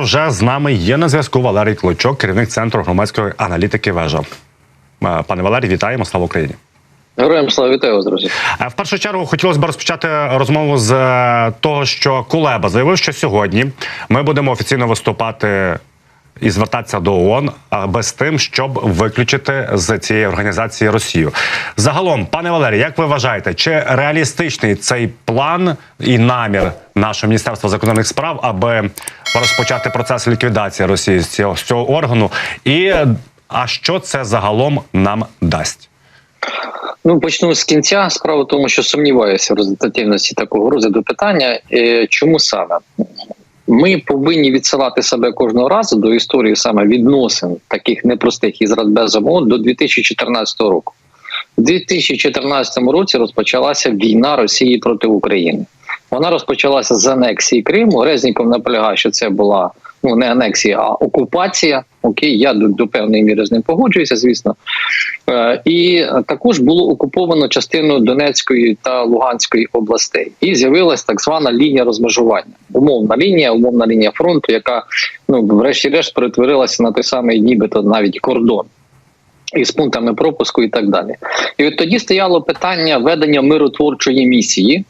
вже з нами є на зв'язку Валерій Клочок, керівник центру громадської аналітики Вежа. Пане Валерій, вітаємо! Слава Україні! Героям слава вітаю вас, друзі. Е, В першу чергу хотілося б розпочати розмову з е, того, що Кулеба заявив, що сьогодні ми будемо офіційно виступати і звертатися до ООН, аби з тим, щоб виключити з цієї організації Росію. Загалом, пане Валерій, як ви вважаєте, чи реалістичний цей план і намір нашого міністерства закордонних справ, аби розпочати процес ліквідації Росії з цього, з цього органу? І а що це загалом нам дасть? Ну почну з кінця. Справа в тому, що сумніваюся в результативності такого розгляду питання. Е, Чому саме? Ми повинні відсилати себе кожного разу до історії саме відносин таких непростих із Радбезом ООН до 2014 року. У 2014 році розпочалася війна Росії проти України. Вона розпочалася з анексії Криму. Резніков наполягає, що це була ну не анексія, а окупація. Окей, я до, до певної міри з ним погоджуюся, звісно. Е, і також було окуповано частину Донецької та Луганської областей, і з'явилась так звана лінія розмежування, умовна лінія, умовна лінія фронту, яка ну врешті-решт перетворилася на той самий, нібито навіть кордон. Із пунктами пропуску і так далі. І от тоді стояло питання ведення миротворчої місії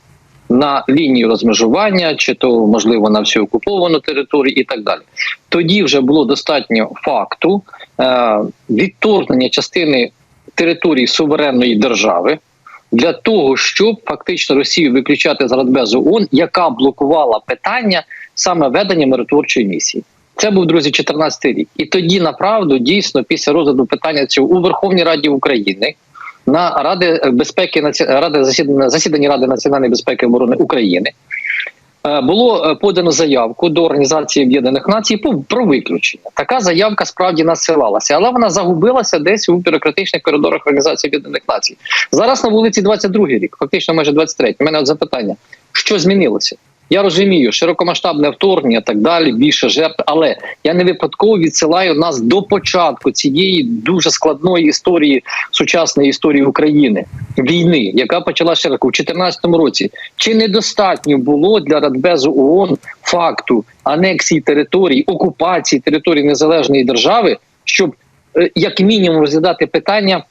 на лінію розмежування, чи то можливо на всю окуповану територію, і так далі. Тоді вже було достатньо факту е, відторгнення частини території суверенної держави для того, щоб фактично Росію виключати з Радбезу ООН, яка блокувала питання саме ведення миротворчої місії. Це був друзі 14 рік, і тоді направду дійсно після розгляду питання цього у Верховній Раді України на Ради безпеки Ради засідання засіданні Ради національної безпеки і оборони України е, було е, подано заявку до Організації Об'єднаних Націй про виключення. Така заявка справді насилалася, але вона загубилася десь у бюрократичних коридорах Організації Об'єднаних Націй. Зараз на вулиці 22 рік, фактично майже 23. У мене от запитання: що змінилося? Я розумію, широкомасштабне вторгнення, так далі, більше жертв, але я не випадково відсилаю нас до початку цієї дуже складної історії сучасної історії України війни, яка почалася у 2014 році. Чи недостатньо було для Радбезу ООН факту анексії територій, окупації території незалежної держави, щоб е, як мінімум розглядати питання?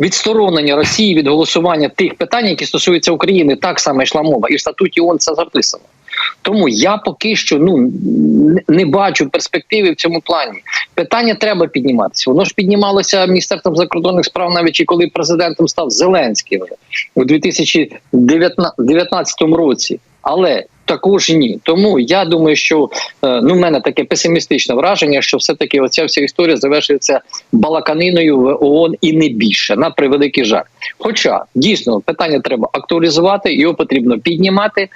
Відсторонення Росії від голосування тих питань, які стосуються України, так само йшла мова, і в статуті ООН це записано. Тому я поки що ну не бачу перспективи в цьому плані. Питання треба підніматися. Воно ж піднімалося міністерством закордонних справ, навіть і коли президентом став Зеленський вже у 2019 році. Але також ні. Тому я думаю, що е, ну в мене таке песимістичне враження, що все таки оця вся історія завершується балаканиною в ООН і не більше на превеликий жаль. Хоча дійсно питання треба актуалізувати, його потрібно піднімати.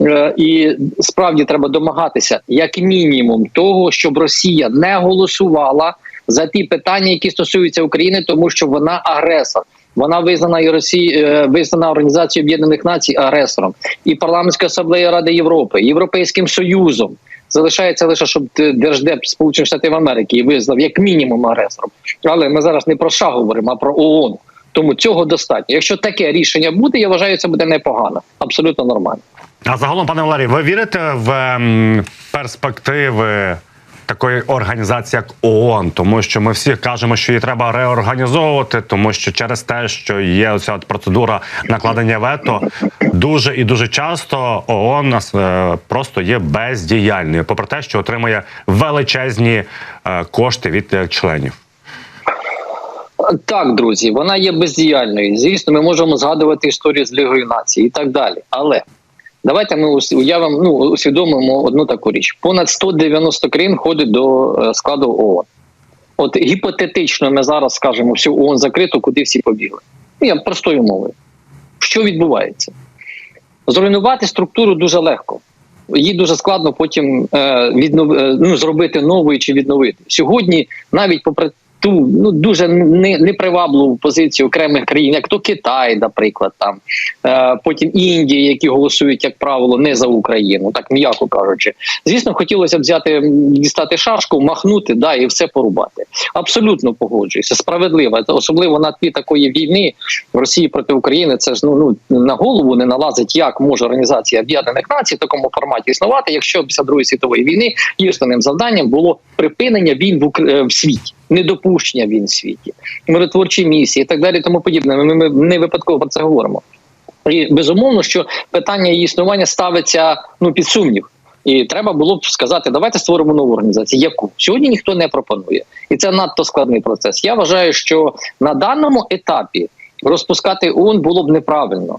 Е, І справді треба домагатися як мінімум того, щоб Росія не голосувала за ті питання, які стосуються України, тому що вона агресор. Вона визнана і Росії, е, визнана Організацією Об'єднаних Націй агресором, і парламентською асамблеєю Ради Європи, Європейським Союзом. Залишається лише, щоб держдеп Сполучених Штатів Америки визнав як мінімум агресором. Але ми зараз не про США говоримо, а про ООН. Тому цього достатньо. Якщо таке рішення буде, я вважаю, це буде непогано, абсолютно нормально. А загалом, пане Валерій, ви вірите в ем, перспективи такої організації, як ООН? Тому що ми всі кажемо, що її треба реорганізовувати, тому що через те, що є оця от процедура накладення вето, дуже і дуже часто ООН е, просто є бездіяльною, попри те, що отримує величезні е, кошти від е, членів. Так, друзі, вона є бездіяльною. Звісно, ми можемо згадувати історію з Лігою нації і так далі. Але давайте ми уявимо, ну усвідомимо одну таку річ: понад 190 країн входить до е, складу ООН. От гіпотетично ми зараз скажемо, всю ООН закрито, куди всі побігли. Ну, Я простою мовою. Що відбувається? Зруйнувати структуру дуже легко. Її дуже складно потім е, віднов... е, ну, зробити новою чи відновити. Сьогодні, навіть попри ту ну дуже не, непривабливу позицію окремих країн, як то Китай, наприклад, там е, потім Індія, які голосують, як правило, не за Україну, так м'яко кажучи. Звісно, хотілося б взяти дістати шашку, махнути, да і все порубати. Абсолютно погоджуюся. Справедливо, особливо на тлі такої війни в Росії проти України. Це ж ну ну на голову не налазить, як може організація Об'єднаних Націй в такому форматі існувати, якщо після Другої світової війни основним завданням було припинення війн в, Укр- е, в світі, недопущення в світі, миротворчі місії і так далі. Тому подібне. Ми, ми не випадково про це говоримо. І безумовно, що питання її існування ставиться ну під сумнів. І треба було б сказати, давайте створимо нову організацію. Яку сьогодні ніхто не пропонує, і це надто складний процес. Я вважаю, що на даному етапі розпускати ООН було б неправильно.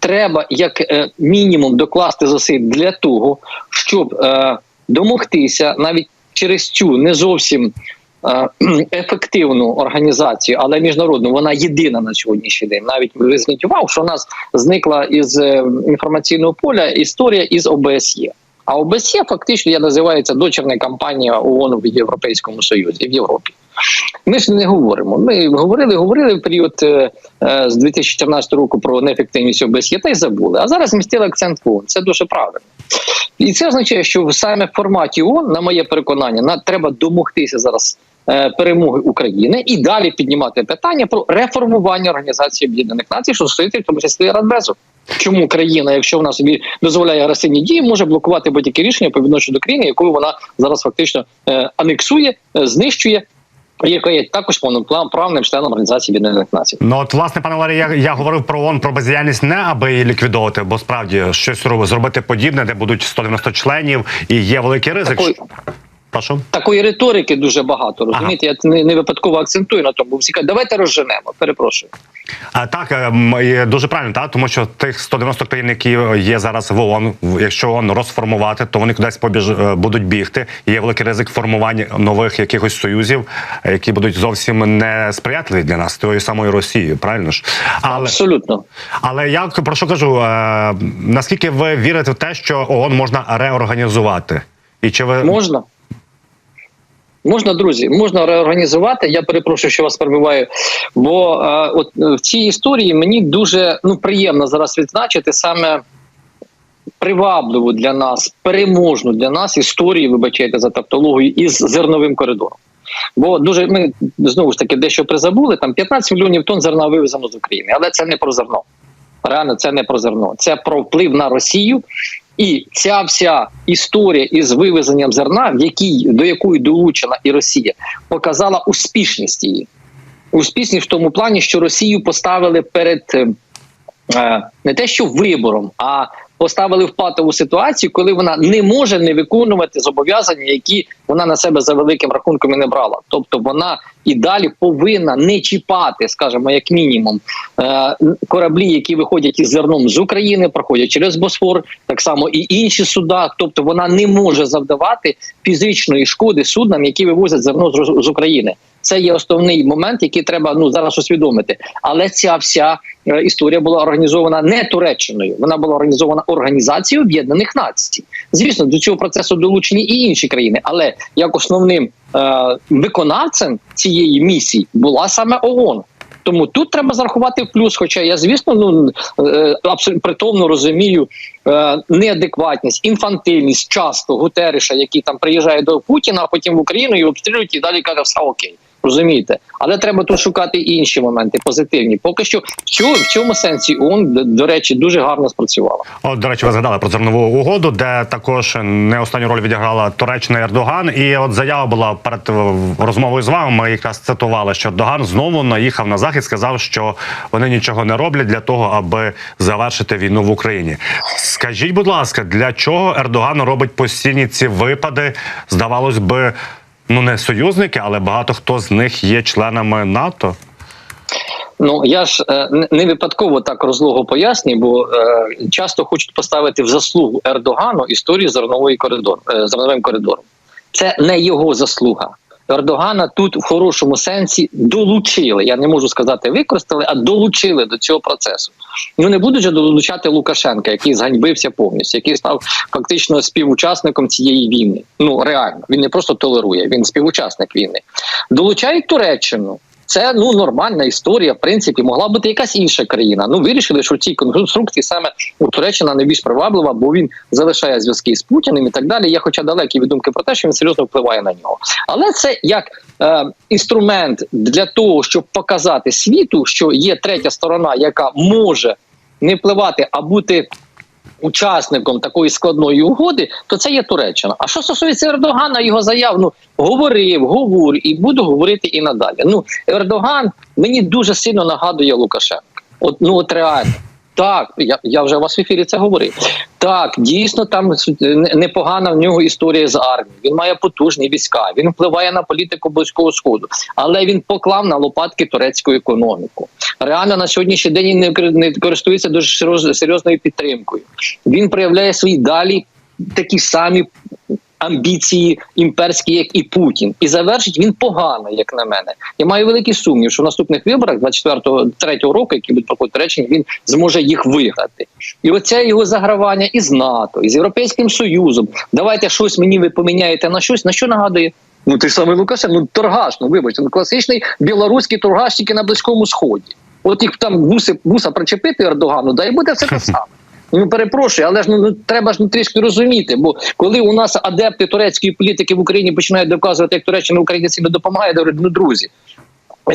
Треба як е, мінімум докласти зусиль для того, щоб е, домогтися навіть через цю не зовсім ефективну організацію, але міжнародну, вона єдина на сьогоднішній день. Навіть ви зверніть увагу, що у нас зникла із е, інформаційного поля історія із ОБСЄ. А ОБСЄ фактично я називається дочерна компанія ООН в Європейському Союзі в Європі. Ми ж не говоримо. Ми говорили, говорили в період е, е, з 2014 року про неефективність ОБСЄ та й забули. А зараз змістили акцент в ООН. Це дуже правильно. І це означає, що в саме форматі ООН, на моє переконання, на треба домогтися зараз е, перемоги України і далі піднімати питання про реформування організації Об'єднаних Націй, що стоїть в тому числі Радбезу. Чому країна, якщо вона собі дозволяє агресивні дії, може блокувати будь-які рішення по відношенню до країни, якою вона зараз фактично е, анексує, е, знищує, яка є також повноправним членом організації Об'єднаних Націй. Ну от власне, пане Валерій, я, я говорив про ООН, про бездіяльність не аби її ліквідовувати, бо справді щось роб- зробити подібне, де будуть 190 членів, і є великий ризик. Такої- Прошу. Такої риторики дуже багато. Розумієте, я не, не випадково акцентую на тому. Всі кажуть, давайте розженемо. Перепрошую. А так е, дуже правильно, так тому що тих 190 країн, які є зараз в ООН, якщо ООН розформувати, то вони кудись побіж е, будуть бігти. І Є великий ризик формування нових якихось союзів, е, які будуть зовсім не сприятливі для нас, тої самої Росії. Правильно ж, але Абсолютно. але я про що кажу? Наскільки ви вірите в те, що ООН можна реорганізувати? І чи ви Можна? Можна, друзі, можна реорганізувати. Я перепрошую, що вас перебиваю. Бо е, от е, в цій історії мені дуже ну приємно зараз відзначити саме привабливу для нас, переможну для нас історію, вибачайте за тавтологію, із зерновим коридором. Бо дуже ми знову ж таки дещо призабули. Там 15 мільйонів тонн зерна вивезено з України, але це не про зерно. Реально, це не про зерно, це про вплив на Росію. І ця вся історія із вивезенням зерна, в якій до якої долучена і Росія, показала успішність її. Успішність в тому плані, що Росію поставили перед е, е, не те, що вибором, а поставили в патову ситуацію, коли вона не може не виконувати зобов'язання, які вона на себе за великим рахунком і не брала. Тобто вона і далі повинна не чіпати, скажімо, як мінімум, е, кораблі, які виходять із зерном з України, проходять через Босфор, так само і інші суда. Тобто вона не може завдавати фізичної шкоди суднам, які вивозять зерно з, України. Це є основний момент, який треба ну зараз усвідомити. Але ця вся е, історія була організована не Туреччиною, вона була організована Організацією Об'єднаних Націй. Звісно, до цього процесу долучені і інші країни, але як основним виконавцем цієї місії була саме ООН. Тому тут треба зарахувати плюс. Хоча я, звісно, ну е, абсолютно притомно розумію е, неадекватність, інфантильність часто Гутериша, який там приїжджає до Путіна, а потім в Україну і обстрілюють і далі каже, все окей. Розумієте, але треба тут шукати інші моменти позитивні. Поки що в цьому, сенсі ООН, до, речі, дуже гарно спрацювала. От, до речі, ви згадали про зернову угоду, де також не останню роль відіграла Туреччина Ердоган. І от заява була перед розмовою з вами. Ми якраз цитували, що Ердоган знову наїхав на захід, сказав, що вони нічого не роблять для того, аби завершити війну в Україні. Скажіть, будь ласка, для чого Ердоган робить постійні ці випади? Здавалось би, ну не союзники, але багато хто з них є членами НАТО. Ну я ж е, не- випадково так розлого пояснюю, бо е, часто хочуть поставити в заслугу Ердогану історію зернової коридор, е, зерновим коридором. Це не його заслуга. Ердогана тут в хорошому сенсі долучили. Я не можу сказати, використали, а долучили до цього процесу. Ну не будуть же долучати Лукашенка, який зганьбився повністю, який став фактично співучасником цієї війни. Ну реально, він не просто толерує, він співучасник війни. Долучають Туреччину. Це ну нормальна історія. В принципі, могла бути якась інша країна. Ну вирішили, що в цій конструкції саме у Туреччина найбільш приваблива, бо він залишає зв'язки з Путіним і так далі. Я, хоча далекі від думки про те, що він серйозно впливає на нього. Але це як е, інструмент для того, щоб показати світу, що є третя сторона, яка може не впливати, а бути учасником такої складної угоди, то це є Туреччина. А що стосується Ердогана, його заяв, ну говорив, говорю і буду говорити і надалі. Ну Ердоган мені дуже сильно нагадує Лукашенка. От ну от реально. Так, я, я вже у вас в ефірі це говорив. Так, дійсно, там непогана в нього історія з армією. Він має потужні війська, він впливає на політику близького сходу, але він поклав на лопатки турецьку економіку. Реально на сьогоднішній день не кор- користується дуже серйозною підтримкою. Він проявляє свої далі такі самі амбіції імперські, як і Путін, і завершить він погано, як на мене. Я маю великий сумнів, що в наступних виборах 24-го 3-го року, які будуть проходити Туреччині, він зможе їх виграти. І оце його загравання із НАТО, із Європейським Союзом. Давайте щось мені ви поміняєте на щось. На що нагадує? Ну ти ж самий Лукашенко, ну торгаш, ну вибачте, ну класичний білоруський торгаш тільки на близькому сході. От їх там вуси, вуса причепити Ердогану, да і буде все те саме. Ну перепрошую, але ж ну, ну треба ж ну, трішки розуміти. Бо коли у нас адепти турецької політики в Україні починають доказувати, як Туреччина Україні сильно допомагає, говорю, ну друзі.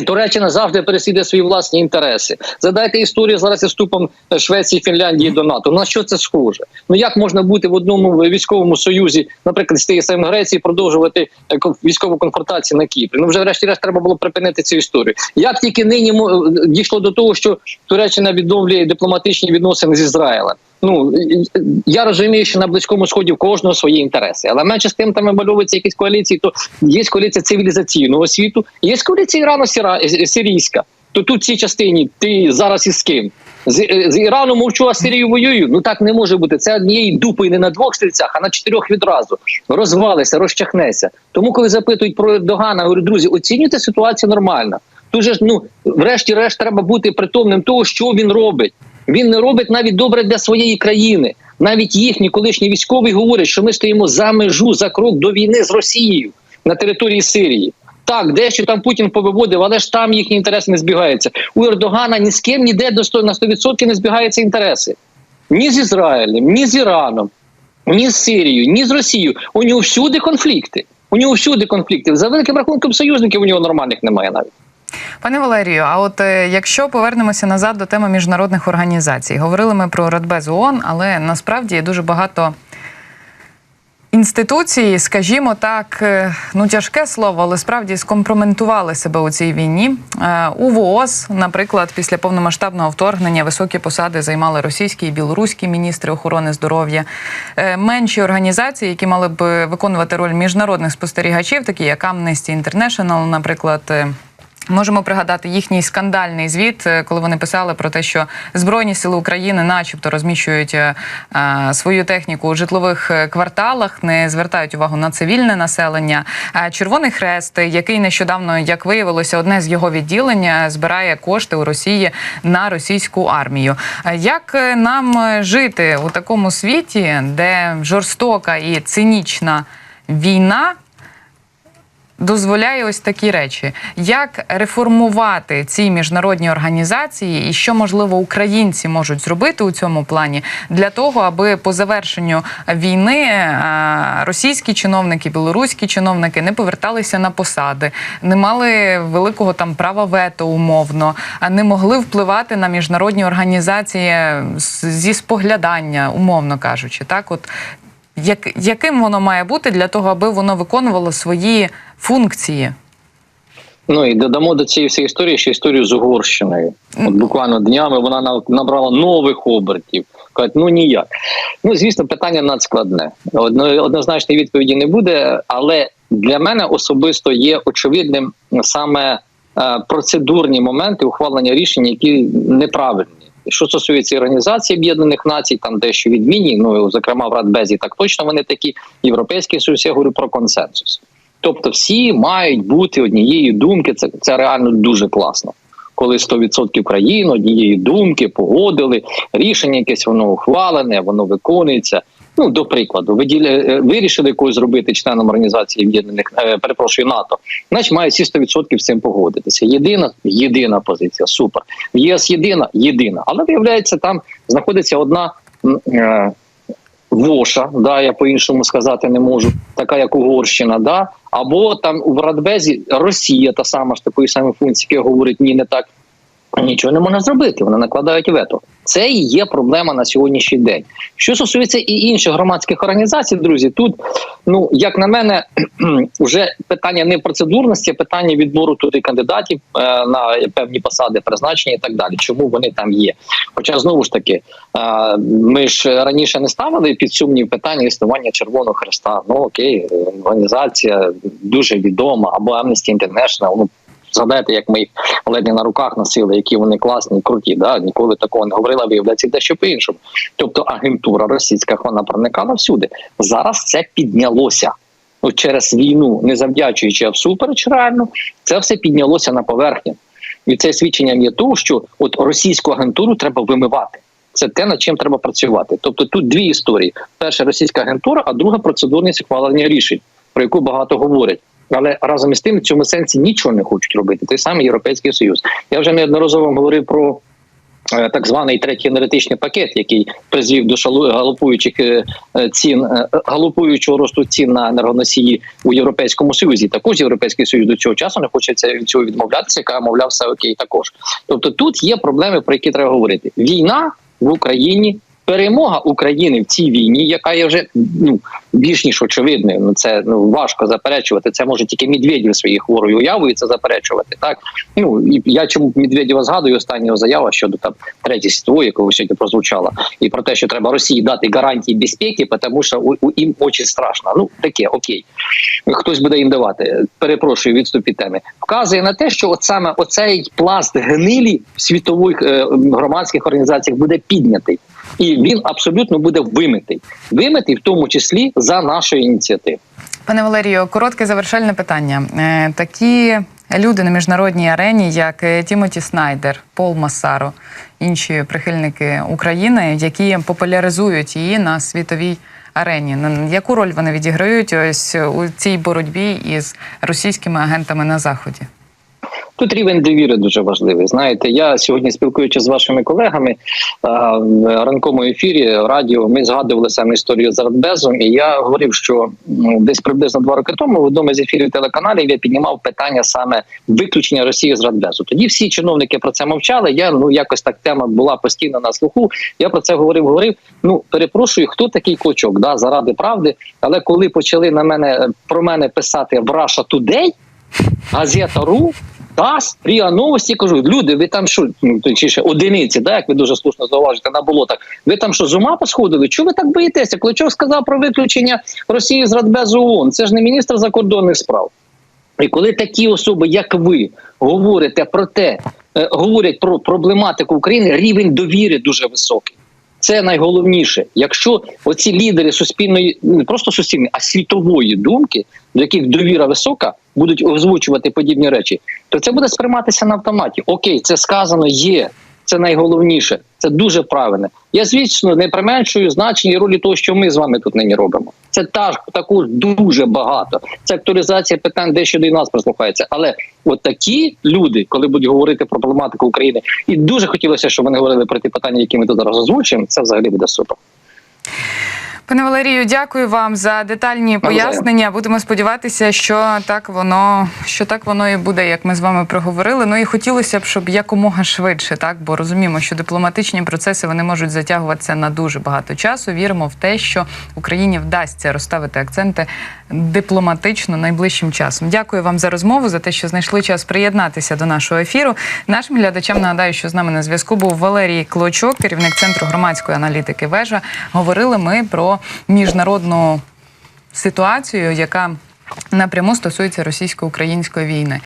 Туреччина завжди переслідує свої власні інтереси. Задайте історію зараз із вступом Швеції, Фінляндії до НАТО. На що це схоже? Ну як можна бути в одному військовому союзі, наприклад, з тієї самої Греції, продовжувати е, військову конфронтацію на Кіпрі? Ну вже врешті-решт треба було припинити цю історію. Як тільки нині мо- дійшло до того, що Туреччина відновлює дипломатичні відносини з Ізраїлем. Ну я розумію, що на близькому сході в кожного свої інтереси, але менше з тим там вимальовуються якісь коаліції. То є коаліція цивілізаційного світу, є коаліція Ірано-сирійська. То тут в цій частині ти зараз із ким? З, з Іраном мовчу, а з воюю. Ну так не може бути. Це однієї дупи не на двох стрільцях, а на чотирьох відразу. Розвалися, розчахнеться. Тому, коли запитують про Ердогана, говорю, друзі, оцінюйте ситуацію нормально. Тут же ж, ну, врешті-решт, треба бути притомним того, що він робить. Він не робить навіть добре для своєї країни. Навіть їхні колишні військові говорять, що ми стоїмо за межу за крок до війни з Росією на території Сирії. Так, дещо там Путін повиводив, але ж там їхні інтереси не збігаються. У Ердогана ні з ким ніде до 100, на 100% не збігаються інтереси. Ні з Ізраїлем, ні з Іраном, ні з Сирією, ні з Росією. У нього всюди конфлікти. У нього всюди конфлікти. За великим рахунком союзників у нього нормальних немає навіть. Пане Валерію, а от е, якщо повернемося назад до теми міжнародних організацій, говорили ми про Радбез ООН, але насправді є дуже багато інституцій, скажімо так, е, ну тяжке слово, але справді скомпроментували себе у цій війні. Е, У ВООЗ, наприклад, після повномасштабного вторгнення високі посади займали російські і білоруські міністри охорони здоров'я. Менші організації, які мали б виконувати роль міжнародних спостерігачів, такі як Amnesty International, наприклад. Можемо пригадати їхній скандальний звіт, е, коли вони писали про те, що Збройні сили України, начебто, розміщують е, е, свою техніку у житлових е, кварталах, не звертають увагу на цивільне населення. Червоний Хрест, який нещодавно, як виявилося, одне з його відділень збирає кошти у Росії на російську армію. Як нам жити у такому світі, де жорстока і цинічна війна? Дозволяє ось такі речі. Як реформувати ці міжнародні організації, і що можливо українці можуть зробити у цьому плані для того, аби по завершенню війни е, російські чиновники, білоруські чиновники не поверталися на посади, не мали великого там права вето умовно, а не могли впливати на міжнародні організації зі споглядання, умовно кажучи, так от. Як, яким воно має бути для того, аби воно виконувало свої функції? Ну і додамо до цієї всієї історії ще історію з Угорщиною. От буквально днями вона на- набрала нових обертів. Кажуть, ну ніяк. Ну звісно, питання надскладне. Одно, однозначної відповіді не буде, але для мене особисто є очевидним саме е, процедурні моменти ухвалення рішень, які неправильні. Що стосується організації Об'єднаних Націй, там дещо відмінні. Ну зокрема в Радбезі, так точно вони такі. Європейський Союз, я говорю про консенсус. Тобто, всі мають бути однієї думки. Це, це реально дуже класно. Коли 100% країн однієї думки погодили, рішення якесь воно ухвалене, воно виконується. Ну, до прикладу, виділя, е, вирішили когось зробити членом організації Об'єднаних е, перепрошую НАТО, значить має всі 100% з цим погодитися. Єдина, єдина позиція, супер. В ЄС єдина, єдина. Але виявляється, там знаходиться одна е, Воша, да, я по-іншому сказати не можу, така як Угорщина, да, або там у Радбезі Росія, та сама ж такої самої функції, яка говорить ні, не так. Нічого не можна зробити, вони накладають вето. Це і є проблема на сьогоднішній день. Що стосується і інших громадських організацій, друзі, тут, ну як на мене, вже питання не процедурності, а питання відбору туди кандидатів е, на певні посади, призначення і так далі. Чому вони там є? Хоча знову ж таки, е, ми ж раніше не ставили під сумнів питання існування Червоного Хреста. Ну окей, організація дуже відома, або Amnesty International, ну Згадайте, як ми їх ледь на руках носили, які вони класні круті. Да? Ніколи такого не говорила, виявляється дещо по-іншому. Тобто агентура російська вона проникала всюди. Зараз це піднялося. Ну, через війну, не завдячуючи, а всупереч реально, це все піднялося на поверхню. І це свідченням є того, що от російську агентуру треба вимивати. Це те, над чим треба працювати. Тобто тут дві історії: перша російська агентура, а друга процедурність ухвалення рішень, про яку багато говорять. Але разом із тим в цьому сенсі нічого не хочуть робити. Той самий Європейський Союз. Я вже неодноразово говорив про е, так званий третій енергетичний пакет, який призвів до шалу галопуючих е, е, цін, галопуючого росту цін на енергоносії у Європейському Союзі. Також Європейський Союз до цього часу не хоче від цього відмовлятися, яка мовляв все окей. Також тобто тут є проблеми, про які треба говорити. Війна в Україні. Перемога України в цій війні, яка є вже ну більш ніж очевидною. Ну це ну важко заперечувати. Це може тільки Медведєв своєю хворою уявою це заперечувати. Так ну і я чому Медведєва згадую останнього заява щодо там третьої світової, яка сьогодні прозвучала, і про те, що треба Росії дати гарантії безпеки, тому що у, у їм дуже страшно. Ну таке окей. Хтось буде їм давати. Перепрошую, відступ від теми. Вказує на те, що от саме оцей пласт гнилі в світових е, громадських організаціях буде піднятий. І він абсолютно буде вимитий, вимитий в тому числі за нашою ініціативою. Пане Валерію, коротке завершальне питання. Е, Такі люди на міжнародній арені, як е, Тімоті Снайдер, Пол Массаро, інші прихильники України, які популяризують її на світовій арені. Яку роль вони відіграють ось у цій боротьбі із російськими агентами на заході? Тут рівень довіри дуже важливий. Знаєте, я сьогодні спілкуючись з вашими колегами в ранковому ефірі радіо, ми згадували саме історію з Радбезом, і я говорив, що десь приблизно два роки тому в одному з ефірів телеканалів я піднімав питання саме виключення Росії з Радбезу. Тоді всі чиновники про це мовчали. Я ну якось так тема була постійно на слуху. Я про це говорив, говорив. Ну перепрошую, хто такий клочок, да, заради правди. Але коли почали на мене про мене писати в Russia Today, газета РУ. ТАСС, Ріа Новості кажуть, люди, ви там що, ну точніше, одиниці, да, як ви дуже слушно зауважите на болотах, ви там що з ума посходили? Чого ви так боїтеся? Кличок сказав про виключення Росії з Радбезу ООН. Це ж не міністр закордонних справ. І коли такі особи, як ви, говорите про те, е, говорять про проблематику України, рівень довіри дуже високий. Це найголовніше. Якщо оці лідери суспільної, не просто суспільної, а світової думки, до яких довіра висока, будуть озвучувати подібні речі, то це буде сприйматися на автоматі. Окей, це сказано є. Це найголовніше, це дуже правильно. Я звісно не применшую значення ролі того, що ми з вами тут нині робимо. Це та також дуже багато. Це актуалізація питань, дещо до нас прислухається. Але от такі люди, коли будуть говорити про проблематику України, і дуже хотілося, щоб вони говорили про ті питання, які ми тут зараз озвучуємо. Це взагалі буде супер. Пане Валерію, дякую вам за детальні пояснення. Будемо сподіватися, що так воно що так воно і буде, як ми з вами проговорили. Ну і хотілося б, щоб якомога швидше, так бо розуміємо, що дипломатичні процеси вони можуть затягуватися на дуже багато часу. Віримо в те, що Україні вдасться розставити акценти дипломатично найближчим часом. Дякую вам за розмову, за те, що знайшли час приєднатися до нашого ефіру. Нашим глядачам нагадаю, що з нами на зв'язку був Валерій Клочок, керівник центру громадської аналітики Вежа. Говорили ми про міжнародну ситуацію, яка напряму стосується російсько-української війни.